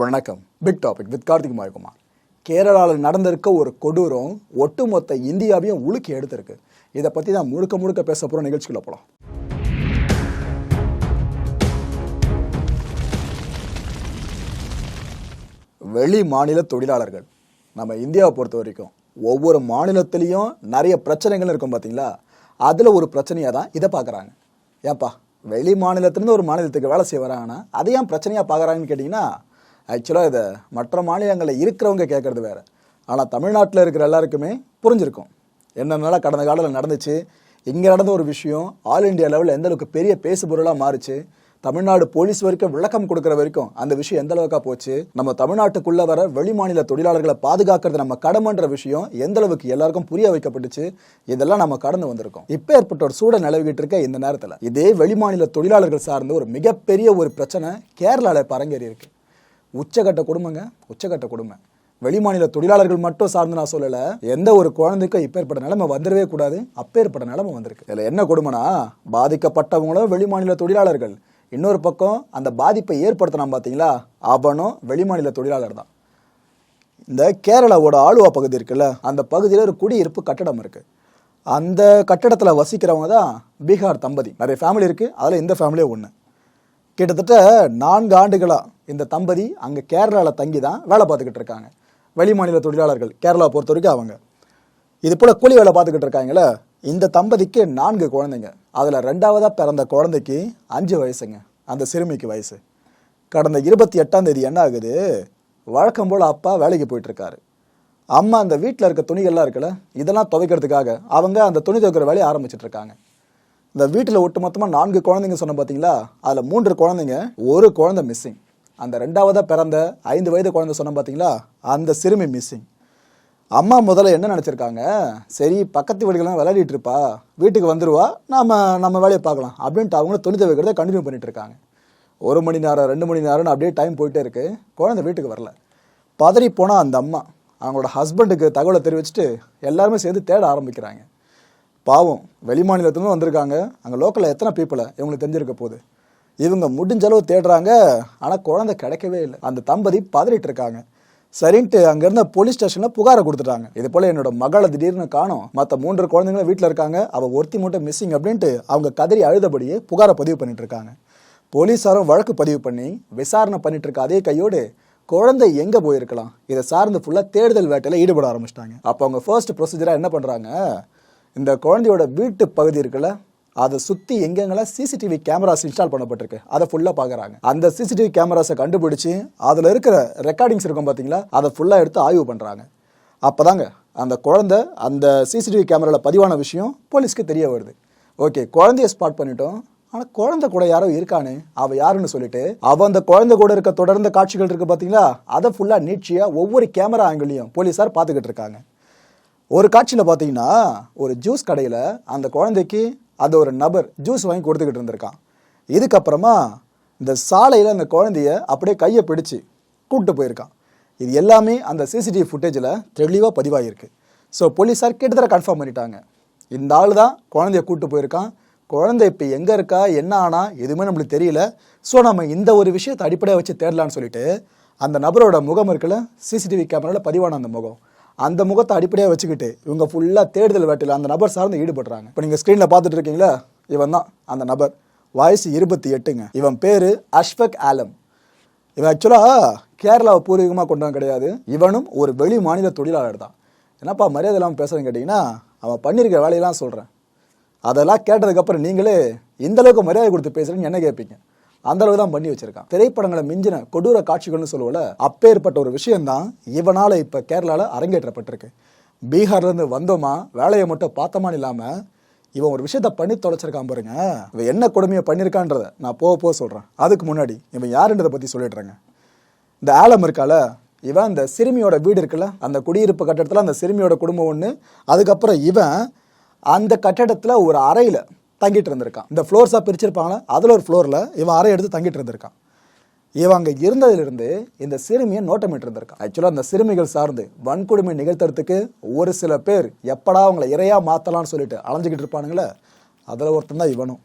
வணக்கம். Big topic with Karthik Kumar கேரளாவில் நடந்திருக்க ஒரு கொடூரம் ஒட்டுமொத்த இந்தியாவையும் உலுக்கி எடுத்திருக்கு. இதை பற்றி தான் முழுக்க முழுக்க பேச போகிற நிகழ்ச்சிக்குள்ள போகலாம் வெளி மாநில தொழிலாளர்கள். நம்ம இந்தியாவை பொறுத்த வரைக்கும் ஒவ்வொரு மாநிலத்திலையும் நிறைய பிரச்சனைகள் இருக்கும் பார்த்தீங்களா அதில் ஒரு பிரச்சனையாக தான் இதை பார்க்குறாங்க. ஏன்ப்பா வெளி மாநிலத்திலேருந்து ஒரு மாநிலத்துக்கு வேலை செய்ய வராங்கன்னா அதை ஏன் பிரச்சனையாக பார்க்குறாங்கன்னு கேட்டிங்கன்னா ஆக்சுவலாக இதை மற்ற மாநிலங்களில் இருக்கிறவங்க கேட்குறது வேறு. ஆனால் தமிழ்நாட்டில் இருக்கிற எல்லாருக்குமே புரிஞ்சிருக்கும். என்னென்னலாம் கடந்த காலத்தில் நடந்துச்சு இங்கே நடந்த ஒரு விஷயம் ஆல் இந்தியா லெவலில் எந்த அளவுக்கு பெரிய பேசு பொருளாக மாறுச்சு தமிழ்நாடு போலீஸ் வரைக்கும் விளக்கம் கொடுக்குற வரைக்கும் அந்த விஷயம் எந்த அளவுக்கா போச்சு நம்ம தமிழ்நாட்டுக்குள்ள வர வெளிமாநில தொழிலாளர்களை பாதுகாக்கிறது நம்ம கடமைன்ற விஷயம் எந்த அளவுக்கு எல்லாருக்கும் புரிய வைக்கப்பட்டுச்சு இதெல்லாம் நம்ம கடந்து வந்திருக்கோம். இப்போ ஏற்பட்ட ஒரு சூழல் நிலவிக்கிட்டு இருக்க இந்த நேரத்தில். இதே வெளிமாநில தொழிலாளர்கள் சார்ந்த ஒரு மிகப்பெரிய ஒரு பிரச்சனை கேரளாவில் பரங்கேறி இருக்கு. உச்சகட்ட குடும்பங்க உச்சகட்ட குடும்பம் வெளிமாநில தொழிலாளர்கள் மட்டும் சார்ந்து நான் சொல்லல. எந்த ஒரு குழந்தைக்கும் இப்பேற்பட்ட நிலைமை வந்துடவே கூடாது. அப்பேற்பட்ட நிலைமை வந்திருக்கு. இதில் என்ன கொடுமைனா பாதிக்கப்பட்டவங்களும் வெளிமாநில தொழிலாளர்கள். இன்னொரு பக்கம் அந்த பாதிப்பை ஏற்படுத்தினான் பார்த்தீங்களா அவனும் வெளிமாநில தொழிலாளர் தான். இந்த கேரளாவோட ஆளுவா பகுதி இருக்குல்ல அந்த பகுதியில் ஒரு குடியிருப்பு கட்டடம் இருக்கு. அந்த கட்டடத்தில் வசிக்கிறவங்க தான் பீகார் தம்பதி. நிறைய ஃபேமிலி இருக்கு. அதில் இந்த ஃபேமிலியே ஒன்று கிட்டத்தட்ட நான்கு ஆண்டுகளாக இந்த தம்பதி அங்கே கேரளாவில் தங்கி தான் வேலை பார்த்துக்கிட்டு இருக்காங்க. வெளிமாநில தொழிலாளர்கள் கேரளா பொறுத்த வரைக்கும் அவங்க. இது போல் கூலி வேலை பார்த்துக்கிட்டு இருக்காங்களே இந்த தம்பதிக்கு நான்கு குழந்தைங்க. அதில் ரெண்டாவதாக பிறந்த குழந்தைக்கு அஞ்சு வயசுங்க அந்த சிறுமிக்கு வயசு. கடந்த இருபத்தி எட்டாம் தேதி என்ன ஆகுது? வழக்கம் போல் அப்பா வேலைக்கு போயிட்டுருக்காரு அம்மா அந்த வீட்டில் இருக்க துணிகள்லாம் இருக்குல்ல இதெல்லாம் துவைக்கிறதுக்காக அவங்க அந்த துணி துவைக்கிற வேலையை ஆரம்பிச்சிட்டு இருக்காங்க. இந்த வீட்டில் ஒட்டு மொத்தமாக நான்கு குழந்தைங்க சொன்ன பார்த்தீங்களா அதில் மூன்று குழந்தைங்க ஒரு குழந்தை மிஸ்ஸிங் அந்த ரெண்டாவதாக பிறந்த ஐந்து வயது குழந்தை சொன்ன பார்த்தீங்களா அந்த சிறுமி மிஸ்ஸிங் அம்மா முதல்ல என்ன நினச்சிருக்காங்க? சரி பக்கத்து வீடுகள்லாம் விளையாடிட்டு இருப்பா வீட்டுக்கு வந்துடுவா நாம நம்ம வேலையை பார்க்கலாம் அப்படின்ட்டு அவங்களும் துணி துவைக்கிறத கண்டினியூ பண்ணிகிட்டு இருக்காங்க. ஒரு மணி நேரம் ரெண்டு மணி நேரம்னு அப்படியே டைம் போயிட்டே இருக்கு. குழந்தை வீட்டுக்கு வரல. பதறி போனால் அந்த அம்மா அவங்களோட ஹஸ்பண்டுக்கு தகவலை தெரிவிச்சுட்டு எல்லாருமே சேர்ந்து தேட ஆரம்பிக்கிறாங்க. பாவம். வெளிமாநிலத்துலேருந்து வந்திருக்காங்க. அங்கே லோக்கலில் எத்தனை பீப்புளை இவங்களுக்கு தெரிஞ்சிருக்க போகுது. இவங்க முடிஞ்ச அளவு தேடுறாங்க. ஆனால் குழந்தை கிடைக்கவே இல்லை. அந்த தம்பதி பதறிட்டு இருக்காங்க. சரின்ட்டு அங்கேருந்த போலீஸ் ஸ்டேஷனில் புகாரை கொடுத்துட்டாங்க. இது போல் என்னோட மகளை திடீர்னு காணோம். மற்ற மூன்று குழந்தைங்களும் வீட்டில் இருக்காங்க. அவள் ஒருத்தி மட்டும் மிஸ்ஸிங் அப்படின்ட்டு அவங்க கதறி அழுதபடியே புகாரை பதிவு பண்ணிட்டு இருக்காங்க. போலீஸாரும் வழக்கு பதிவு பண்ணி விசாரணை பண்ணிட்டு இருக்க அதே கையோடு குழந்தை எங்கே போயிருக்கலாம்? இதை சார்ந்து ஃபுல்லாக தேடுதல் வேட்டையில் ஈடுபட ஆரம்பிச்சிட்டாங்க. அப்போ அவங்க ஃபர்ஸ்ட் ப்ரொசீஜராக என்ன பண்ணுறாங்க இந்த குழந்தையோட வீட்டு பகுதி இருக்குல்ல அதை சுற்றி எங்கெங்கெல்லாம் சிசிடிவி கேமராஸ் இன்ஸ்டால் பண்ணப்பட்டிருக்கு அதை ஃபுல்லாக பார்க்குறாங்க அந்த சிசிடிவி கேமராஸை கண்டுபிடிச்சி அதில் இருக்கிற ரெக்கார்டிங்ஸ் இருக்கும் பார்த்தீங்களா அதை ஃபுல்லாக எடுத்து ஆய்வு பண்ணுறாங்க அப்போதாங்க அந்த குழந்தை அந்த சிசிடிவி கேமராவில் பதிவான விஷயம் போலீஸ்க்கு தெரிய வருது. ஓகே குழந்தைய ஸ்பாட் பண்ணிட்டோம் ஆனால் குழந்தை கூட யாரோ இருக்கானே அவள் யாருன்னு சொல்லிட்டு அவள் அந்த குழந்தை கூட இருக்க தொடர்ந்த காட்சிகள் இருக்கு பார்த்தீங்களா அதை ஃபுல்லாக நீட்சியாக ஒவ்வொரு கேமரா ஆங்கிளையும் போலீஸார் பார்த்துக்கிட்டு இருக்காங்க. ஒரு காட்சியில் பார்த்தீங்கன்னா ஒரு ஜூஸ் கடையில் அந்த குழந்தைக்கு அந்த ஒரு நபர் ஜூஸ் வாங்கி கொடுத்துக்கிட்டு இருந்திருக்கான். இதுக்கப்புறமா இந்த சாலையில் அந்த குழந்தைய அப்படியே கையை பிடிச்சி கூப்பிட்டு போயிருக்கான். இது எல்லாமே அந்த சிசிடிவி ஃபுட்டேஜில் தெளிவாக பதிவாகிருக்கு ஸோ போலீஸார் கிட்டத்தட்ட கன்ஃபார்ம் பண்ணிட்டாங்க. இந்த ஆள் தான் குழந்தைய கூப்பிட்டு போயிருக்கான். குழந்தை இப்போ எங்கே இருக்கா? என்ன ஆனா? எதுவுமே நம்மளுக்கு தெரியல. ஸோ நம்ம இந்த ஒரு விஷயத்தை அடிப்படையாக வச்சு தேடலான்னு சொல்லிட்டு அந்த நபரோட முகம் இருக்குல்ல சிசிடிவி கேமராவில் பதிவான அந்த முகம். அந்த முகத்தை அடிப்படையாக வச்சுக்கிட்டு இவங்க ஃபுல்லாக தேடுதல் வேட்டையில் அந்த நபர் சார்ந்து ஈடுபடுறாங்க. இப்போ நீங்கள் ஸ்க்ரீனில் பார்த்துட்டு இருக்கீங்களா இவன் தான் அந்த நபர். வயசு இருபத்தி எட்டுங்க. இவன் பேர் அஷ்ஃபக் ஆலம். இவன் ஆக்சுவலாக கேரளாவை பூர்வீகமாக கொண்டவன் கிடையாது. இவனும் ஒரு வெளி மாநில தொழிலாளர் தான். என்னப்பா மரியாதை இல்லாமல் பேசுகிறேன்னு கேட்டிங்கன்னா அவன் பண்ணியிருக்க வேலையெல்லாம் சொல்கிறேன் அதெல்லாம் கேட்டதுக்கப்புறம் நீங்களே இந்தளவுக்கு மரியாதை கொடுத்து பேசுகிறேன்னு என்ன கேட்பீங்க அந்த அளவு தான் பண்ணி வச்சிருக்கான். திரைப்படங்களை மிஞ்சின கொடூர காட்சிகள்னு சொல்லுவோம்ல அப்பேற்பட்ட ஒரு விஷயம்தான் இவனால இப்ப கேரளால அரங்கேற்றப்பட்டிருக்கு. பீகார்ல இருந்து வந்தோமா வேலையை மட்டும் பார்த்தோமான்னு இல்லாம இவன் ஒரு விஷயத்த பண்ணி தொலைச்சிருக்கான் பாருங்க. இவன் என்ன கொடுமையை பண்ணியிருக்கான்றத நான் போக போக சொல்றேன். அதுக்கு முன்னாடி இவன் யாருன்றதை பத்தி சொல்லிடுறேங்க. இந்த ஆலம் இருக்கால இவன் அந்த சிறுமியோட வீடு இருக்குல்ல அந்த குடியிருப்பு கட்டடத்தில் அந்த சிறுமியோட குடும்பம் ஒன்று அதுக்கப்புறம் இவன் அந்த கட்டடத்தில் ஒரு அறையில் தங்கிட்டு இருந்திருக்கான். இந்த ஃப்ளோர்ஸாக பிரிச்சிருப்பாங்களே அதில் ஒரு ஃப்ளோரில் இவன் அறை எடுத்து தங்கிட்டு இருந்திருக்கான். இவன் அங்கே இருந்ததிலிருந்து இந்த சிறுமியை நோட்டமிட்டு இருந்திருக்கான். ஆக்சுவலாக அந்த சிறுமிகள் சார்ந்து வன்கொடுமை நிகழ்த்துறதுக்கு ஒரு சில பேர் எப்படா அவங்கள இறையாக மாற்றலாம்னு சொல்லிட்டு அலைஞ்சிக்கிட்டு இருப்பானுங்களே அதில் ஒருத்தன் தான் இவனும்.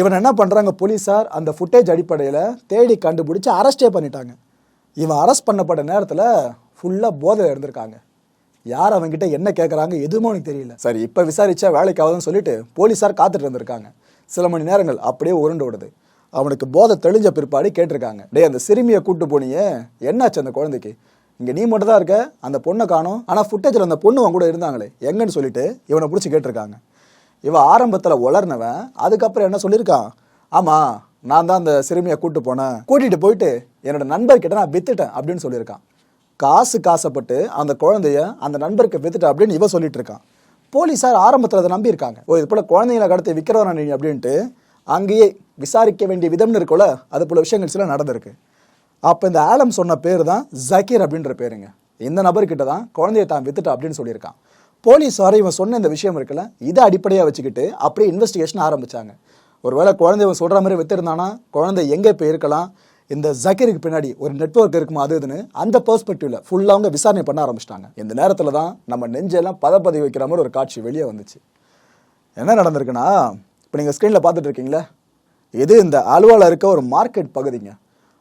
இவன் என்ன பண்ணுறாங்க போலீஸார் அந்த ஃபுட்டேஜ் அடிப்படையில் தேடி கண்டுபிடிச்சி அரெஸ்டே பண்ணிட்டாங்க. இவன் அரெஸ்ட் பண்ணப்பட்ட நேரத்தில் ஃபுல்லாக போதையில் இருந்திருக்காங்க. யார் அவன்கிட்ட என்ன கேட்குறாங்க எதுவுமே அவனுக்கு தெரியல. சரி இப்போ விசாரிச்சா வேலைக்கு ஆகுதுன்னு சொல்லிட்டு போலீஸார் காத்துட்டு இருந்திருக்காங்க. சில மணி நேரங்கள் அப்படியே உருண்டு விடுது அவனுக்கு போதை தெளிஞ்ச பிற்பாடு கேட்டிருக்காங்க. டேய் அந்த சிறுமியை கூட்டு போனியே என்னாச்சு அந்த குழந்தைக்கு? இங்கே நீ மட்டும் தான் இருக்க அந்த பொண்ணை காணும். ஆனால் ஃபுட்டேஜில் அந்த பொண்ணு அவன் கூட இருந்தாங்களே எங்கன்னு சொல்லிட்டு இவனை பிடிச்சி கேட்டிருக்காங்க. இவன் ஆரம்பத்தில் வளர்னவன் அதுக்கப்புறம் என்ன சொல்லியிருக்கான்? ஆமாம் நான் தான் அந்த சிறுமியை கூட்டு போனேன். கூட்டிகிட்டு போயிட்டு என்னோட நண்பர்கிட்ட நான் வித்துட்டேன் அப்படின்னு சொல்லியிருக்கான். காசு காசப்பட்டு அந்த குழந்தைய அந்த நண்பருக்கு வித்துட்டேன் அப்படின்னு இவன் சொல்லிட்டு இருக்கான். போலீஸார் ஆரம்பத்தில் அதை நம்பியிருக்காங்க. ஓ இது போல் குழந்தைங்களை கடத்தி விற்கிறவனா நீ அப்படின்ட்டு அங்கேயே விசாரிக்க வேண்டிய விதம்னு இருக்கும்ல அது போல விஷயங்கள் சில நடந்திருக்கு. அப்போ இந்த ஆலம் சொன்ன பேர் தான் ஜக்கீர் அப்படின்ற பேருங்க. இந்த நபர்கிட்ட தான் குழந்தைய தான் வித்துட்டா அப்படின்னு சொல்லியிருக்கான். போலீஸார் இவன் சொன்ன இந்த விஷயம் இருக்குல்ல இதை அடிப்படையாக வச்சுக்கிட்டு அப்படியே இன்வெஸ்டிகேஷன் ஆரம்பிச்சாங்க. ஒருவேளை குழந்தை இவன் சொல்கிற மாதிரி வித்திருந்தானா குழந்தை எங்கே போய் இருக்கலாம் இந்த ஜக்கீருக்கு பின்னாடி ஒரு நெட்வொர்க் இருக்குமா அது இதுன்னு அந்த பெர்ஸ்பெக்டிவ்ல ஃபுல்லாக அவங்க விசாரணை பண்ண ஆரம்பிச்சிட்டாங்க. இந்த நேரத்தில் தான் நம்ம நெஞ்செல்லாம் பதப்பதி வைக்கிற மாதிரி ஒரு காட்சி வெளியே வந்துச்சு. என்ன நடந்திருக்குன்னா இப்போ நீங்கள் ஸ்க்ரீனில் பார்த்துட்டு இருக்கீங்களே இது இந்த ஆலுவாவில் இருக்க ஒரு மார்க்கெட் பகுதிங்க.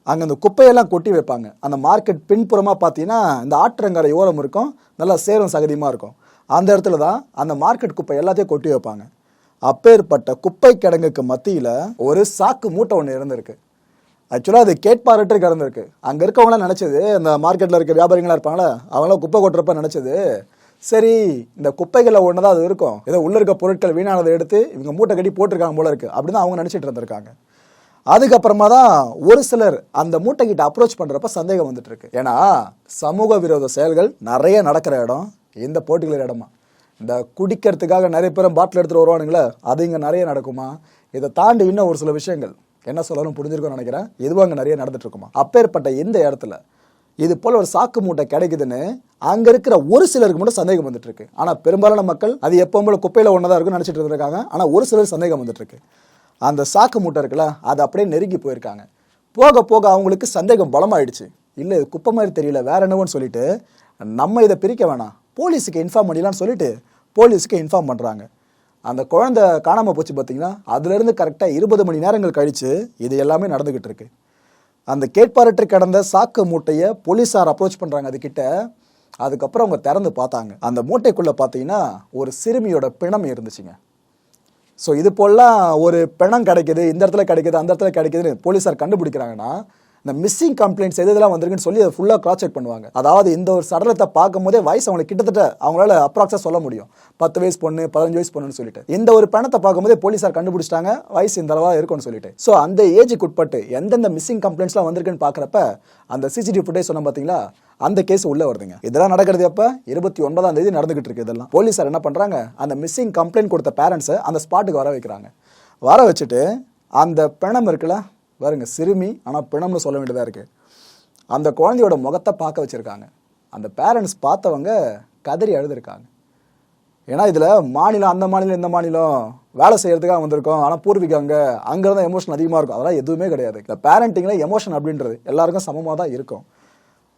அங்கே இந்த குப்பையெல்லாம் கொட்டி வைப்பாங்க. அந்த மார்க்கெட் பின்புறமாக பார்த்தீங்கன்னா இந்த ஆற்றங்கரை ஓரம் இருக்கும் நல்லா சேரும் சகதியமாக இருக்கும். அந்த இடத்துல தான் அந்த மார்க்கெட் குப்பை எல்லாத்தையும் கொட்டி வைப்பாங்க. அப்பேற்பட்ட குப்பை கிடங்குக்கு மத்தியில் ஒரு சாக்கு மூட்டை ஒன்று இருந்திருக்கு. ஆக்சுவலாக அது கேட்பாரட்டு கிடந்திருக்கு. அங்கே இருக்கவங்களாம் நினச்சது இந்த மார்க்கெட்டில் இருக்க வியாபாரிகளாக இருப்பாங்களா அவங்களாம் குப்பை கொட்டுறப்ப நினச்சது சரி இந்த குப்பைகளில் ஒன்று தான் அது இருக்கும். ஏதோ உள்ள இருக்க பொருட்கள் வீணானதை எடுத்து இவங்க மூட்டை கட்டி போட்டிருக்காங்க போல இருக்குது அப்படின்னு அவங்க நினச்சிட்டு இருந்திருக்காங்க. அதுக்கப்புறமா தான் ஒரு சிலர் அந்த மூட்டை கிட்ட அப்ரோச் பண்ணுறப்ப சந்தேகம் வந்துட்டு இருக்கு. ஏன்னா சமூக விரோத செயல்கள் நிறைய நடக்கிற இடம் இந்த போர்ட்டுகளர் இடமா? இந்த குடிக்கிறதுக்காக நிறைய பேரும் பாட்டில் எடுத்துகிட்டு வருவானுங்களே அது இங்கே நிறைய நடக்குமா? இதை தாண்டி இன்னும் ஒரு சில விஷயங்கள். என்ன சொல்லணும் புரிஞ்சிருக்கோம்னு நினைக்கிறேன். இதுவும் அங்கே நிறைய நடந்துட்டு இருக்குமா? அப்பேற்பட்ட இந்த இடத்துல இது போல ஒரு சாக்கு மூட்டை கிடைக்குதுன்னு அங்க இருக்கிற ஒரு சிலருக்கு மட்டும் சந்தேகம் வந்துட்டு இருக்கு. ஆனா பெரும்பாலான மக்கள் அது எப்பவும் போல குப்பையில ஒன்றதா இருக்குன்னு நினைச்சிட்டு இருந்திருக்காங்க. ஆனா ஒரு சிலர் சந்தேகம் வந்துட்டு இருக்கு. அந்த சாக்கு மூட்டை இருக்குல்ல அது அப்படியே நெருங்கி போயிருக்காங்க. போக போக அவங்களுக்கு சந்தேகம் பலமாயிடுச்சு. இல்லை இது குப்பை மாதிரி தெரியல வேற என்னவோன்னு சொல்லிட்டு நம்ம இதை பிரிக்க வேணாம். போலீஸுக்கு இன்ஃபார்ம் பண்ணிடலாம்னு சொல்லிட்டு போலீஸுக்கு இன்ஃபார்ம் பண்ணுறாங்க அந்த குழந்தை காணாமல் போச்சு பார்த்தீங்கன்னா அதுலேருந்து கரெக்டாக இருபது மணி நேரங்கள் கழித்து இது எல்லாமே நடந்துக்கிட்டு இருக்கு. அந்த கேட்பாரற்று கடந்த சாக்கு மூட்டையை போலீஸார் அப்ரோச் பண்ணுறாங்க அதுக்கிட்ட அதுக்கப்புறம் அவங்க திறந்து பார்த்தாங்க. அந்த மூட்டைக்குள்ளே பார்த்தீங்கன்னா ஒரு சிறுமியோட பிணம் இருந்துச்சுங்க. ஸோ இது போலாம் ஒரு பிணம் கிடைக்குது இந்த இடத்துல கிடைக்குது அந்த இடத்துல கிடைக்குதுன்னு போலீஸார் கண்டுபிடிக்கிறாங்கன்னா இந்த மிஸ்ஸிங் கம்ப்ளைண்ட்ஸ் எது இதெல்லாம் வந்திருக்குன்னு சொல்லி அதை ஃபுல்லாக கிராஸ் செக் பண்ணுவாங்க. அதாவது இந்த ஒரு சடலத்தை பார்க்கும் போதே வயசு அவங்களுக்கு கிட்டத்தட்ட அவங்களால அப்ராக்ஸாக சொல்ல முடியும். பத்து வயசு பொண்ணு பதினஞ்சு வயசு பொண்ணுன்னு சொல்லிட்டு. இந்த ஒரு பணத்தை பார்க்கும்போதே போலீஸார் கண்டுபிடிச்சிட்டாங்க வயசு இந்த அளவாக இருக்கும்னு சொல்லிட்டு. ஸோ அந்த ஏஜுக்கு உட்பட்டு எந்தெந்த மிஸ்ஸிங் கம்ப்ளைண்ட்ஸ்லாம் வந்திருக்குன்னு பார்க்குறப்ப அந்த சிசிடிவி ஃபுட்டேஜ் சொன்ன பார்த்தீங்களா அந்த கேஸ் உள்ள வருதுங்க. இதெல்லாம் நடக்கிறது எப்ப? இருபத்தி ஒன்பதாம் தேதி நடந்துகிட்டு இருக்கு இதெல்லாம். போலீஸார் என்ன பண்றாங்க? அந்த மிஸ்ஸிங் கம்ப்ளைண்ட் கொடுத்த பேரண்ட்ஸை அந்த ஸ்பாட்டுக்கு வர வைக்கிறாங்க. வர வச்சுட்டு அந்த பிணம் இருக்குல்ல பாருங்க சிறுமி ஆனால் பிணம்னு சொல்ல வேண்டியதாக இருக்குது அந்த குழந்தையோட முகத்தை பார்க்க வச்சுருக்காங்க. அந்த பேரண்ட்ஸ் பார்த்தவங்க கதறி அழுதுருக்காங்க. ஏன்னா இதில் மாநிலம் அந்த மாநிலம் இந்த மாநிலம் வேலை செய்கிறதுக்காக வந்திருக்கோம். ஆனால் பூர்வீகம் அங்கே அங்கே தான் எமோஷன் அதிகமாக இருக்கும். அதெல்லாம் எதுவுமே கிடையாது. இந்த பேரண்டிங்கில் எமோஷன் அப்படின்றது எல்லாருக்கும் சமமாக தான் இருக்கும்.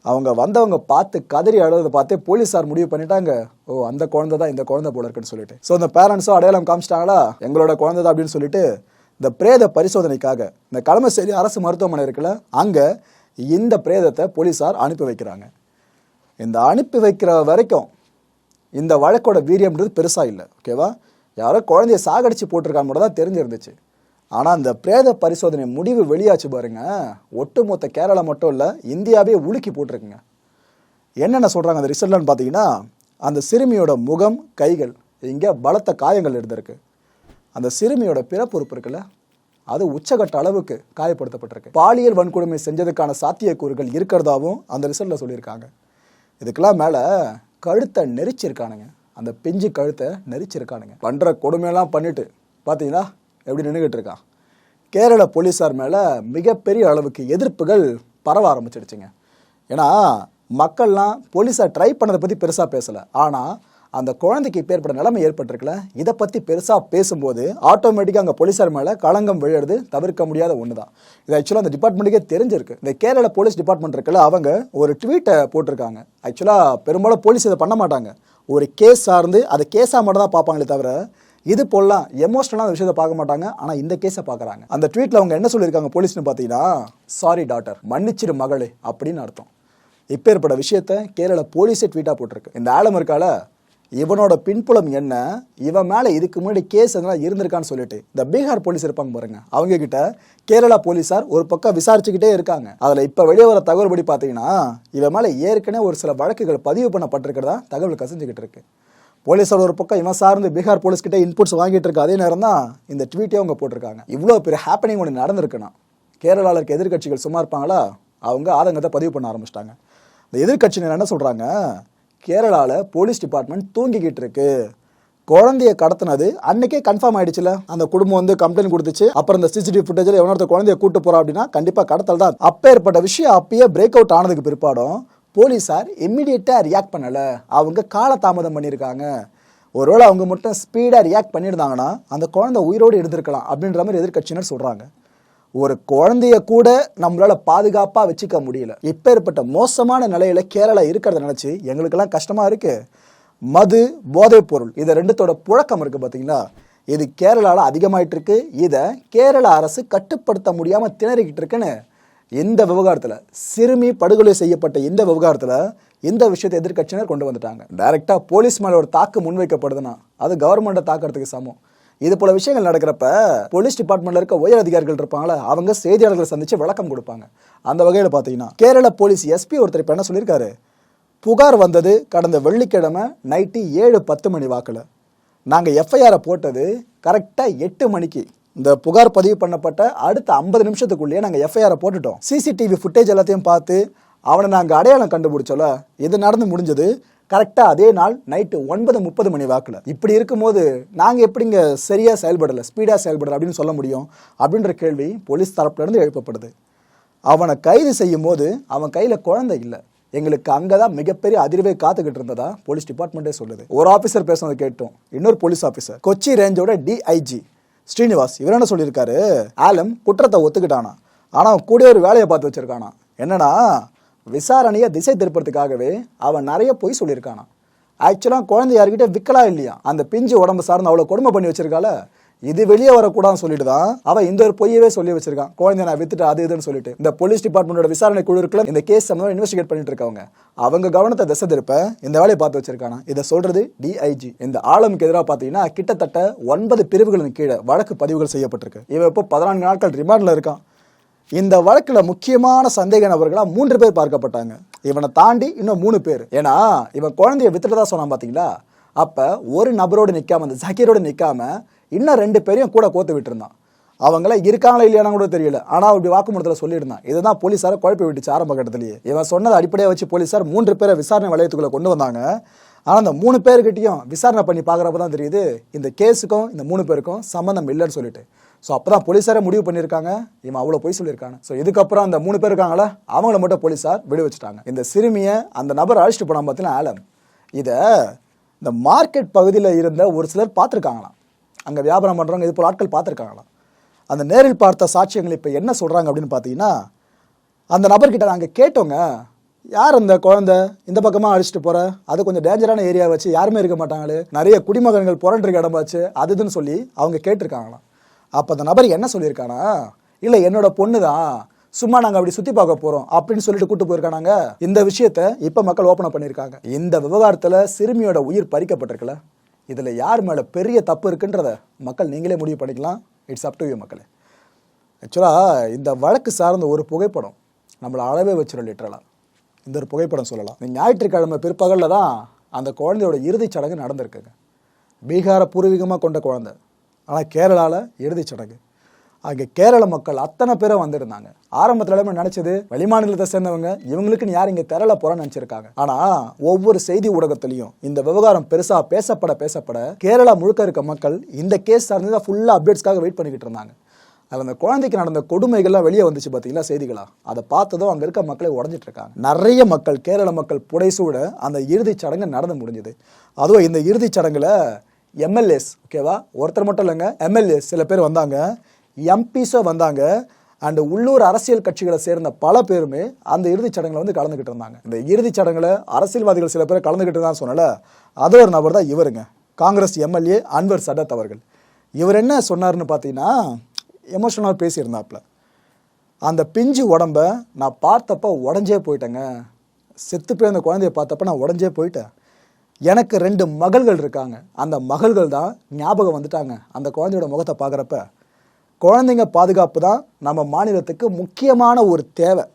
அவங்க வந்தவங்க பார்த்து கதறி அழுறதை பார்த்தே போலீஸார் முடிவு பண்ணிட்டாங்க. ஓ அந்த குழந்தை தான் இந்த குழந்தை போல இருக்குன்னு சொல்லிட்டு. ஸோ அந்த பேரண்ட்ஸும் அடையாளம் காமிச்சிட்டாங்களா? எங்களோட குழந்தை தான் அப்படின்னு சொல்லிட்டு இந்த பிரேத பரிசோதனைக்காக இந்த களமசேரி அரசு மருத்துவமனை இருக்குல்ல அங்கே இந்த பிரேதத்தை போலீஸார் அனுப்பி வைக்கிறாங்க. இந்த அனுப்பி வைக்கிற வரைக்கும் இந்த வழக்கோட வீரியம்ன்றது பெருசாக இல்லை ஓகேவா யாரோ குழந்தைய சாகடிச்சு போட்டிருக்கான்னு மட்டும் தான் தெரிஞ்சிருந்துச்சு. ஆனால் அந்த பிரேத பரிசோதனை முடிவு வெளியாச்சு பாருங்க. ஒட்டுமொத்த கேரளா மட்டும் இல்லை இந்தியாவே உலுக்கி போட்டிருக்குங்க. என்னென்ன சொல்கிறாங்க அந்த ரிசல்ட்லன்னு பார்த்தீங்கன்னா அந்த சிறுமியோட முகம் கைகள் இங்கே பலத்த காயங்கள் இருந்திருக்கு. அந்த சிறுமியோட பிறப்புறுப்பு இருக்குல்ல அது உச்சகட்ட அளவுக்கு காயப்படுத்தப்பட்டிருக்கு. பாலியல் வன்கொடுமை செஞ்சதுக்கான சாத்தியக்கூறுகள் இருக்கிறதாவும் அந்த ரிசல்ட்டில் சொல்லியிருக்காங்க. இதுக்கெல்லாம் மேலே கழுத்தை நெரிச்சிருக்கானுங்க. அந்த பிஞ்சு கழுத்தை நெரிச்சிருக்கானுங்க. பண்ணுற கொடுமையெல்லாம் பண்ணிட்டு பார்த்தீங்களா எப்படி நின்றுக்கிட்டு இருக்கான்? கேரள போலீஸார் மேலே மிகப்பெரிய அளவுக்கு எதிர்ப்புகள் பரவ ஆரம்பிச்சிடுச்சுங்க. ஏன்னா மக்கள்லாம் போலீஸார் ட்ரை பண்ணதை பற்றி பெருசாக பேசலை. ஆனால் அந்த குழந்தைக்கு இப்பேற்பட்ட நிலைமை ஏற்பட்டிருக்குல்ல இதை பற்றி பெருசாக பேசும்போது ஆட்டோமேட்டிக்காக அங்கே போலீஸார் மேலே களங்கம் விழுறது தவிர்க்க முடியாத ஒன்று தான் இது ஆக்சுவலாக அந்த டிபார்ட்மெண்ட்டுக்கே தெரிஞ்சிருக்கு. இந்த கேரள போலீஸ் டிபார்ட்மெண்ட் இருக்குல்ல அவங்க ஒரு ட்வீட்டை போட்டிருக்காங்க. ஆக்சுவலாக பெரும்பாலும் போலீஸ் இதை பண்ண மாட்டாங்க. ஒரு கேஸ் சார்ந்து அதை கேஸாக மட்டும் தான் பார்ப்பாங்களே தவிர இது போலாம் அந்த விஷயத்தை பார்க்க மாட்டாங்க. ஆனால் இந்த கேஸை பார்க்குறாங்க. அந்த ட்வீட்டில் அவங்க என்ன சொல்லியிருக்காங்க போலீஸ்னு பார்த்தீங்கன்னா சாரி டாட்டர் மன்னிச்சிரு மகளே அப்படின்னு அர்த்தம். இப்பேற்பட்ட விஷயத்த கேரள போலீஸே ட்வீட்டாக போட்டிருக்கு. இந்த ஆலம் இருக்கால இவனோட பின்புலம் என்ன? இவன் மேலே இதுக்கு முன்னாடி கேஸ் எதனா இருந்திருக்கான்னு சொல்லிட்டு. இந்த பீகார் போலீஸ் இருப்பாங்க பாருங்க. அவங்க கிட்ட கேரளா போலீஸார் ஒரு பக்கம் விசாரிச்சுக்கிட்டே இருக்காங்க. அதில் இப்போ வெளியே வர தகவல் படி பாத்தீங்கன்னா இவன் மேலே ஏற்கனவே ஒரு சில வழக்குகள் பதிவு பண்ணப்பட்டிருக்கிறதா தகவல் கசிஞ்சுக்கிட்டு இருக்கு. போலீஸோட ஒரு பக்கம் இவன் சார்ந்து பீகார் போலீஸ்கிட்ட இன்புட்ஸ் வாங்கிட்டு இருக்க. அதே நேரம் தான் இந்த ட்வீட்டே அவங்க போட்டிருக்காங்க. இவ்வளோ பெரிய ஹாப்பனிங் ஒன்று நடந்திருக்குன்னா கேரளாவில் இருக்க எதிர்க்கட்சிகள் சும்மா இருப்பாங்களா? அவங்க ஆதங்கத்தை பதிவு பண்ண ஆரம்பிச்சிட்டாங்க. இந்த எதிர்க்கட்சியினர் என்ன சொல்கிறாங்க கேரளாவில் போலீஸ் டிபார்ட்மெண்ட் தூங்கிக்கிட்டு இருக்கு. குழந்தைய கடத்தினது அன்னைக்கே கன்ஃபார்ம் ஆயிடுச்சுல. அந்த குடும்பம் வந்து கம்ப்ளைண்ட் கொடுத்துச்சு. அப்புறம் இந்த சிசிடிவி ஃபுட்டேஜில் எவனொருத்த குழந்தைய கூட்டு போறா அப்படின்னா கண்டிப்பா கடத்தல் தான். அப்பேற்பட்ட விஷயம் அப்பயே பிரேக் அவுட் ஆனதுக்கு பிற்பாடும் போலீஸார் இம்மிடியட்டா ரியாக்ட் பண்ணலை. அவங்க காலதாமதம் பண்ணியிருக்காங்க. ஒருவேளை அவங்க மட்டும் ஸ்பீடாக ரியாக்ட் பண்ணியிருந்தாங்கன்னா அந்த குழந்தை உயிரோடு எடுத்திருக்கலாம் அப்படின்ற மாதிரி எதிர்க்கட்சியினர் சொல்கிறாங்க ஒரு குழந்தைய கூட நம்மளால பாதுகாப்பா வச்சுக்க முடியல. இப்பேற்பட்ட மோசமான நிலையில கேரளா இருக்கிறத நினைச்சு எங்களுக்கெல்லாம் கஷ்டமா இருக்கு. மது போதைப் பொருள் இது ரெண்டுத்தோட புழக்கம் இருக்கு பாத்தீங்களா? இது கேரளால அதிகமாயிட்டு இருக்கு. இதை கேரள அரசு கட்டுப்படுத்த முடியாம திணறிக்கிட்டு இருக்குன்னு இந்த விவகாரத்துல சிறுமி படுகொலை செய்யப்பட்ட இந்த விவகாரத்துல இந்த விஷயத்தை எதிர்க்கட்சியினர் கொண்டு வந்துட்டாங்க. டைரக்டா போலீஸ் மேல ஒரு தாக்கு முன்வைக்கப்படுதுன்னா அது கவர்மெண்ட்டை தாக்குறதுக்கு சமம். இது போல விஷயங்கள் நடக்கிறப்ப போலீஸ் டிபார்ட்மெண்ட்ல இருக்க உயர் அதிகாரிகள் இருப்பாங்களா அவங்க செய்தியாளர்களை சந்திச்சு விளக்கம் கொடுப்பாங்க. அந்த வகையில் பாத்தீங்கன்னா கேரள போலீஸ் எஸ்பி ஒருத்தர் இப்ப என்ன சொல்லியிருக்காரு? புகார் வந்தது கடந்த வெள்ளிக்கிழமை நைட்டு ஏழு பத்து மணி வாக்கில். நாங்கள் எஃப்ஐஆரை போட்டது கரெக்டாக எட்டு மணிக்கு. இந்த புகார் பதிவு பண்ணப்பட்ட அடுத்த ஐம்பது நிமிஷத்துக்குள்ளேயே நாங்கள் எஃப்ஐஆரை போட்டுட்டோம். சிசிடிவி ஃபுட்டேஜ் எல்லாத்தையும் பார்த்து அவனை நாங்கள் அடையாளம் கண்டுபிடிச்சோல இது நடந்து முடிஞ்சது. கரெக்டாக அதே நாள் நைட்டு ஒன்பது முப்பது மணி வாக்கில். இப்படி இருக்கும்போது நாங்கள் எப்படிங்க சரியாக செயல்படலை ஸ்பீடாக செயல்படலை அப்படின்னு சொல்ல முடியும்? அப்படின்ற கேள்வி போலீஸ் தரப்புலேருந்து எழுப்பப்படுது. அவனை கைது செய்யும் போது அவன் கையில் குழந்தை இல்லை. எங்களுக்கு அங்கே தான் மிகப்பெரிய அதிர்வை காத்துக்கிட்டு இருந்ததா போலீஸ் டிபார்ட்மெண்ட்டே சொல்லுது. ஒரு ஆஃபீஸர் பேசுனதை கேட்டோம். இன்னொரு போலீஸ் ஆஃபீஸர் கொச்சி ரேஞ்சோட டிஐஜி ஸ்ரீனிவாஸ் இவர் என்ன சொல்லியிருக்காரு? ஆலம் குற்றத்தை ஒத்துக்கிட்டானா? ஆனால் அவன் கூட ஒரு வேலையை பார்த்து வச்சிருக்கானா? என்னன்னா விசாரணையை திசை திருப்பறதுக்காகவே அவன் நிறைய பொய் சொல்லியிருக்கானா ஆக்சுவலாக குழந்தை யார்கிட்ட விற்கலா இல்லையா? அந்த பிஞ்சு உடம்பு சார்ந்து அவ்வளோ கொடுமை பண்ணி வச்சிருக்கால இது வெளியே வரக்கூடாதுன்னு சொல்லிட்டு தான் அவன் இந்த ஒரு பொய்யவே சொல்லி வச்சிருக்கான். குழந்தைய நான் வித்துட்டு அது இதுன்னு சொல்லிட்டு. இந்த போலீஸ் டிபார்ட்மெண்டோட விசாரணை குழு இருக்குல்ல இந்த கேஸ் சம்பந்தம் இன்வெஸ்டிகேட் பண்ணிட்டு இருக்கவங்க. அவங்க கவனத்தை திசை திருப்ப இந்த வேலையை பார்த்து வச்சிருக்கானா இதை சொல்றது டிஐஜி இந்த ஆளுமுக்கு எதிராக பார்த்தீங்கன்னா கிட்டத்தட்ட ஒன்பது பிரிவுகளின் கீழே வழக்கு பதிவுகள் செய்யப்பட்டிருக்கு. இவன் இப்போ பதினான்கு நாட்கள் ரிமாண்டில் இருக்கான். இந்த வழக்குல முக்கியமான சந்தேக நபர்களா மூன்று பேர் பார்க்கப்பட்டாங்க. இவனை தாண்டி இன்னும் மூணு பேர். ஏன்னா இவன் குழந்தைய வித்துட்டதா சொன்னான் பாத்தீங்களா? அப்ப ஒரு நபரோடு நிக்காம அந்த ஜக்கீரோடு நிக்காம இன்னும் ரெண்டு பேரையும் கூட கோத்து விட்டுருந்தான். அவங்கள இருக்காங்களா இல்லையானா கூட தெரியல. ஆனா அப்படி வாக்குமூலத்தில் சொல்லியிருந்தான். இதுதான் போலீஸார குழப்பி விட்டுச்சு ஆரம்ப கட்டத்திலேயே. இவன் சொன்னதை அடிப்படையாக வச்சு போலீஸார் மூன்று பேரை விசாரணை வளையத்துக்குள்ள கொண்டு வந்தாங்க. ஆனால் அந்த மூணு பேர்கிட்டயும் விசாரணை பண்ணி பார்க்குறப்ப தான் தெரியுது இந்த கேஸுக்கும் இந்த மூணு பேருக்கும் சம்மந்தம் இல்லைன்னு சொல்லிட்டு. ஸோ அப்போ தான் போலீஸாரே முடிவு பண்ணியிருக்காங்க. இவன் அவ்வளோ பொய் சொல்லியிருக்காங்க ஸோ இதுக்கப்புறம் அந்த மூணு பேர் இருக்காங்களா அவங்கள மட்டும் போலீஸார் விடு வச்சுட்டாங்க இந்த சிறுமியை அந்த நபர் அழைச்சிட்டு போனால் பார்த்தீங்கன்னா ஆலம். இதை இந்த மார்க்கெட் பகுதியில் இருந்த ஒரு சிலர் பார்த்துருக்காங்களாம். அங்கே வியாபாரம் பண்ணுறவங்க இது போல ஆட்கள் பார்த்துருக்காங்களாம். அந்த நேரில் பார்த்த சாட்சியங்கள் இப்போ என்ன சொல்கிறாங்க அப்படின்னு பார்த்தீங்கன்னா அந்த நபர்கிட்ட நாங்கள் கேட்டோங்க. யார் அந்த குழந்தை? இந்த பக்கமாக அழைச்சிட்டு போற? அது கொஞ்சம் டேஞ்சரான ஏரியா வச்சு யாருமே இருக்க மாட்டாங்களே. நிறைய குடிமகன்கள் புரண்டிருக்க இடம் வச்சு சொல்லி அவங்க கேட்டிருக்காங்களாம். அப்போ அந்த நபர் என்ன சொல்லியிருக்கானா? இல்லை என்னோட பொண்ணு தான். சும்மா நாங்கள் அப்படி சுற்றி பார்க்க போகிறோம் அப்படின்னு சொல்லிட்டு கூட்டு போயிருக்கானாங்க இந்த விஷயத்த இப்போ மக்கள் ஓப்பன் பண்ணியிருக்காங்க. இந்த விவகாரத்தில் சிறுமியோட உயிர் பறிக்கப்பட்டிருக்குல்ல. இதில் யார் மேலே பெரிய தப்பு இருக்குன்றத மக்கள் நீங்களே முடிவு பண்ணிக்கலாம். இட்ஸ் அப் டு யூ மக்களே. ஆக்சுவலாக இந்த வழக்கு சார்ந்த ஒரு புகைப்படம் நம்மளை அளவே வச்சிடும் லிட்டரலாக இந்த ஒரு புகைப்படம் சொல்லலாம். இந்த ஞாயிற்றுக்கிழமை பிற்பகலில் தான் அந்த குழந்தையோட இறுதிச் சடங்கு நடந்திருக்குங்க. பீகார பூர்வீகமாக கொண்ட குழந்தை. ஆனால் கேரளாவில் இறுதிச் சடங்கு. அங்கே கேரள மக்கள் அத்தனை பேரும் வந்திருந்தாங்க. ஆரம்பத்தில் எல்லாமே நினைச்சது? வெளிமாநிலத்தை சேர்ந்தவங்க இவங்களுக்குன்னு யார் இங்கே திரள போறன்னு நினச்சிருக்காங்க. ஆனால் ஒவ்வொரு செய்தி ஊடகத்திலையும் இந்த விவகாரம் பெருசாக பேசப்பட பேசப்பட கேரளா முழுக்க இருக்க மக்கள் இந்த கேஸ் சார்ந்து தான் ஃபுல்லாக அப்டேட்ஸ்க்காக வெயிட் பண்ணிக்கிட்டு இருந்தாங்க. அதில் அந்த குழந்தைக்கு நடந்த கொடுமைகள்லாம் வெளியே வந்துச்சு பார்த்தீங்களா செய்திகளா? அதை பார்த்ததும் அங்கே இருக்க மக்களை உடஞ்சிட்டு இருக்காங்க. நிறைய மக்கள் கேரள மக்கள் புடைசூட அந்த இறுதிச் சடங்கு நடந்து முடிஞ்சது. அதுவும் இந்த இறுதிச் சடங்குல எம்எல்ஏஸ் ஓகேவா ஒருத்தர் மட்டும் இல்லைங்க எம்எல்ஏஸ் சில பேர் வந்தாங்க. எம்பிஸோ வந்தாங்க. அண்ட் உள்ளூர் அரசியல் கட்சிகளை சேர்ந்த பல பேருமே அந்த இறுதிச் சடங்கில் வந்து கலந்துக்கிட்டு இருந்தாங்க. இந்த இறுதிச் சடங்கில் அரசியல்வாதிகள் சில பேர் கலந்துக்கிட்டு தான் சொன்னல அது ஒரு நபர் தான் இவருங்க. காங்கிரஸ் எம்எல்ஏ அன்வர் சடத் அவர்கள். இவர் என்ன சொன்னார்னு பார்த்தீங்கன்னா எமோஷனலாக பேசியிருந்தாப்புல அந்த பிஞ்சு உடம்ப நான் பார்த்தப்ப உடஞ்சே போயிட்டேங்க. செத்து போய் அந்த குழந்தைய பார்த்தப்ப நான் உடஞ்சே போயிட்டேன். எனக்கு ரெண்டு மகள்கள் இருக்காங்க. அந்த மகள்கள் தான் ஞாபகம் வந்துட்டாங்க. அந்த குழந்தையோட முகத்தை பார்க்குறப்ப. குழந்தைங்க பாதுகாப்பு தான் நம்ம மாநிலத்துக்கு முக்கியமான ஒரு தேவை.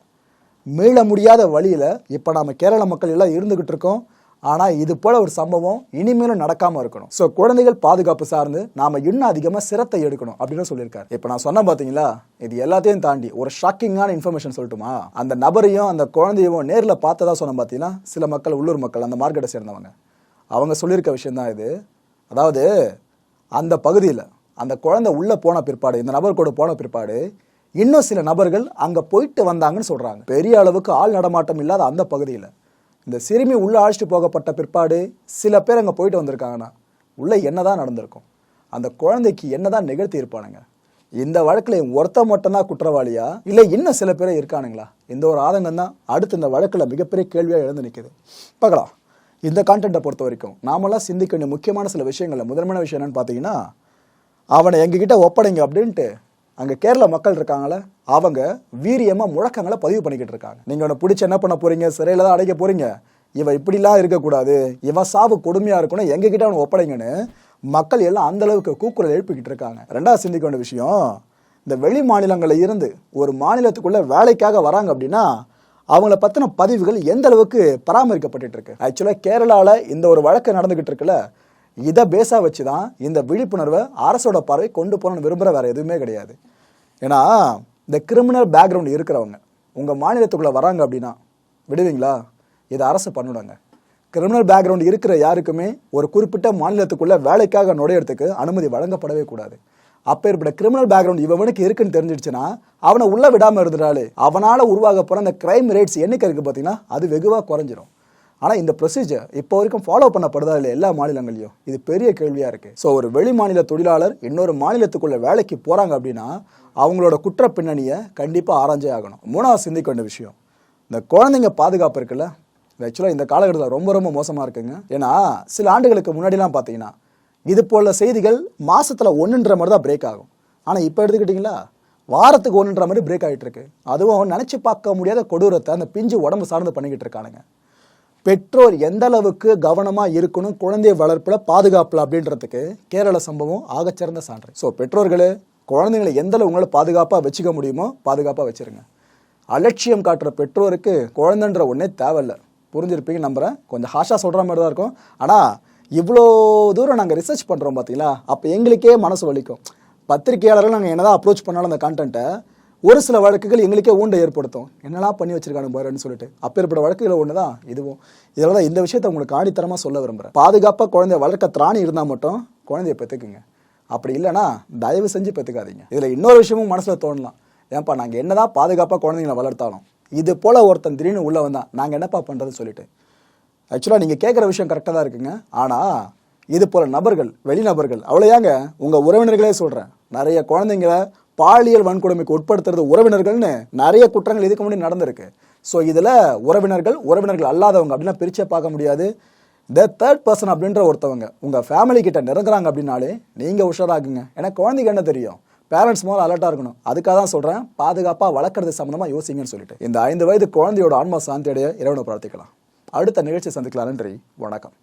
மீள முடியாத வழியில் இப்போ நம்ம கேரள மக்கள் எல்லாம் இருந்துக்கிட்டு இருக்கோம். ஆனால் இது போல ஒரு சம்பவம் இனிமேலும் நடக்காமல் இருக்கணும். ஸோ குழந்தைகள் பாதுகாப்பு சார்ந்து நாம் இன்னும் அதிகமாக சிரத்தை எடுக்கணும் அப்படின்னு சொல்லியிருக்காரு. இப்போ நான் சொன்னேன் பார்த்தீங்களா இது எல்லாத்தையும் தாண்டி ஒரு ஷாக்கிங்கான இன்ஃபர்மேஷன் சொல்லட்டுமா? அந்த நபரையும் அந்த குழந்தையும் நேரில் பார்த்ததா சொன்ன பார்த்தீங்கன்னா சில மக்கள் உள்ளூர் மக்கள் அந்த மார்க்கெட்டை சேர்ந்தவங்க. அவங்க சொல்லியிருக்க விஷயம்தான் இது. அதாவது அந்த பகுதியில் அந்த குழந்தை உள்ளே போன பிற்பாடு இந்த நபர் கூட போன பிற்பாடு இன்னும் சில நபர்கள் அங்கே போயிட்டு வந்தாங்கன்னு சொல்கிறாங்க பெரிய அளவுக்கு ஆள் நடமாட்டம் இல்லாத அந்த பகுதியில். இந்த சிறுமி உள்ளே அழைச்சிட்டு போகப்பட்ட பிற்பாடு சில பேர் அங்கே போயிட்டு வந்திருக்காங்கன்னா உள்ளே என்னதான் நடந்திருக்கும்? அந்த குழந்தைக்கு என்னதான் நிகழ்த்தி இருப்பானுங்க? இந்த வழக்கில் ஒருத்த மட்டும்தான் குற்றவாளியா? இல்லை இன்னும் சில பேர் இருக்கானுங்களா? இந்த ஒரு ஆதங்கம் தான் அடுத்து இந்த வழக்கில் மிகப்பெரிய கேள்வியாக எழுந்து நிற்குது பார்க்கலாம். இந்த கான்டென்ட்டை பொறுத்த வரைக்கும் நாமெல்லாம் சிந்திக்க வேண்டிய முக்கியமான சில விஷயங்களில் முதன்மையான விஷயம் என்னன்னு பார்த்தீங்கன்னா அவனை எங்ககிட்ட ஒப்படைங்க அப்படின்ட்டு அங்கே கேரள மக்கள் இருக்காங்களே அவங்க வீரியமாக முழக்கங்களை பதிவு பண்ணிக்கிட்டு இருக்காங்க. நீங்கள் உன்னை பிடிச்சி என்ன பண்ண போறீங்க? சிறையில் தான் அடைக்க போறீங்க. இவன் இப்படிலாம் இருக்கக்கூடாது. இவன் சாவு கொடுமையாக இருக்கணும் எங்ககிட்ட அவனை ஒப்படைங்கன்னு மக்கள் எல்லாம் அந்த அளவுக்கு கூக்குரல் எழுப்பிக்கிட்டு இருக்காங்க. ரெண்டாவது சிந்திக்க வேண்டிய விஷயம் இந்த வெளி மாநிலங்களில் இருந்து ஒரு மாநிலத்துக்குள்ள வேலைக்காக வராங்க அப்படின்னா அவங்கள பற்றின பதிவுகள் எந்த அளவுக்கு பராமரிக்கப்பட்டு இருக்கு? ஆக்சுவலாக கேரளாவில் இந்த ஒரு வழக்கு நடந்துகிட்டு இருக்குல்ல இதை பேஸாக வச்சு தான் இந்த விழிப்புணர்வை அரசோட பார்வை கொண்டு போகணும்னு விரும்புகிற வேறு எதுவுமே கிடையாது. ஏன்னா இந்த கிரிமினல் பேக்ரவுண்ட் இருக்கிறவங்க உங்கள் மாநிலத்துக்குள்ளே வராங்க அப்படின்னா விடுவீங்களா? இதை அரசு பண்ணிடுங்க கிரிமினல் பேக்ரவுண்ட் இருக்கிற யாருக்குமே ஒரு குறிப்பிட்ட மாநிலத்துக்குள்ளே வேலைக்காக நுழையிறதுக்கு அனுமதி வழங்கப்படவே கூடாது. அப்பேற்பட்ட கிரிமினல் பேக்ரவுண்ட் இவனுக்கு இருக்குன்னு தெரிஞ்சிடுச்சுன்னா அவனை உள்ளே விடாமல் இருந்துட்டாலே அவனால் உருவாக போகிற அந்த கிரைம் ரேட்ஸ் எண்ணிக்கை இருக்குது பார்த்தீங்கன்னா அது வெகுவாக குறைஞ்சிரும். ஆனால் இந்த ப்ரொசீஜர் இப்போ வரைக்கும் ஃபாலோ பண்ணப்படுதா இல்லை எல்லா மாநிலங்களையும் இது பெரிய கேள்வியாக இருக்குது ஸோ ஒரு வெளி மாநில தொழிலாளர் இன்னொரு மாநிலத்துக்குள்ளே வேலைக்கு போகிறாங்க அப்படின்னா அவங்களோட குற்ற பின்னணியை கண்டிப்பாக ஆராய்ஞ்சே ஆகணும். மூணாவது சிந்திக்க வேண்டிய விஷயம் இந்த குழந்தைங்க பாதுகாப்பு இருக்குல்ல? ஆக்சுவலாக இந்த காலகட்டத்தில் ரொம்ப ரொம்ப மோசமாக இருக்குங்க. ஏன்னா சில ஆண்டுகளுக்கு முன்னாடிலாம் பார்த்தீங்கன்னா இது போல செய்திகள் மாதத்தில் ஒன்றுன்ற மாதிரி தான் பிரேக் ஆகும். ஆனால் இப்போ எடுத்துக்கிட்டிங்களா? வாரத்துக்கு ஒன்றுன்ற மாதிரி பிரேக் ஆகிட்டு இருக்கு. அதுவும் நினச்சி பார்க்க முடியாத கொடூரத்தை அந்த பிஞ்சு உடம்பு சார்ந்து பண்ணிக்கிட்டு இருக்கானுங்க. பெற்றோர் எந்த அளவுக்கு கவனமாக இருக்கணும் குழந்தை வளர்ப்பில் பாதுகாப்பில் அப்படின்றதுக்கு கேரள சம்பவம் ஆகச்சிறந்த சான்று. ஸோ பெற்றோர்களே குழந்தைங்களை எந்த அளவு உங்களால் பாதுகாப்பாக வச்சுக்க முடியுமோ பாதுகாப்பாக வச்சிருங்க. அலட்சியம் காட்டுற பெற்றோருக்கு குழந்தைன்ற ஒன்றே தேவையில்ல. புரிஞ்சிருப்பீங்க நம்புறேன். கொஞ்சம் ஹாஷாக சொல்கிற மாதிரி தான் இருக்கும். ஆனால் இவ்வளோ தூரம் நாங்கள் ரிசர்ச் பண்ணுறோம் பார்த்தீங்களா அப்போ எங்களுக்கே மனசு வலிக்கும். பத்திரிகையாளர்கள் நாங்கள் என்னதான் அப்ரோச் பண்ணாலும் அந்த கான்டென்ட்டை ஒரு சில வழக்குகள் எங்களுக்கே ஊண்டை ஏற்படுத்தும். என்னெல்லாம் பண்ணி வச்சிருக்கானு பாருன்னு சொல்லிட்டு. அப்பேற்பட்ட வழக்குகள் ஒன்று தான் இதுவும் இதில் தான் இந்த விஷயத்தை உங்களுக்கு ஆணித்தரமாக சொல்ல விரும்புகிறேன் பாதுகாப்பாக குழந்தைய வளர்க்க திராணி இருந்தால் மட்டும் குழந்தைய பெற்றுக்குங்க அப்படி இல்லைன்னா தயவு செஞ்சு பெற்றுக்காதீங்க இதில் இன்னொரு விஷயமும் மனசில் தோணலாம். ஏன்ப்பா நாங்கள் என்னதான் பாதுகாப்பாக குழந்தைங்களை வளர்த்தாலும் இது போல் ஒருத்தன் திடீர்னு உள்ளே வந்தான் நாங்கள் என்னப்பா பண்ணுறதுன்னு சொல்லிட்டு. ஆக்சுவலாக நீங்கள் கேட்குற விஷயம் கரெக்டாக தான் இருக்குங்க. ஆனால் இது போல் நபர்கள் வெளிநபர்கள் அவ்வளோயாங்க உங்கள் உறவினர்களே சொல்கிறேன் நிறைய குழந்தைங்கள பாலியல் வன்கொடுமைக்கு உட்படுத்துறது உறவினர்கள்னு நிறைய குற்றங்கள் இதுக்கு முன்னாடி நடந்திருக்கு. ஸோ இதில் உறவினர்கள் உறவினர்கள் அல்லாதவங்க அப்படின்னா பிரிச்சே பார்க்க முடியாது. த தேர்ட் பர்சன் அப்படின்ற ஒருத்தவங்க உங்கள் ஃபேமிலி கிட்ட நெருங்குறாங்க அப்படின்னாலே நீங்கள் உஷாராகுங்க. ஏன்னா குழந்தைக்கு என்ன தெரியும்? பேரண்ட்ஸ் முதல்ல அலர்ட்டாக இருக்கணும். அதுக்காக தான் சொல்கிறேன் பாதுகாப்பாக வளர்க்குறது சம்மந்தமாக யோசிங்கன்னு சொல்லிட்டு. இந்த ஐந்து வயது குழந்தையோட ஆன்மா சாந்தி அடைய இறைவனை பிரார்த்திக்கலாம். அடுத்த நிகழ்ச்சி சந்திக்கலாம் நன்றி. வணக்கம்.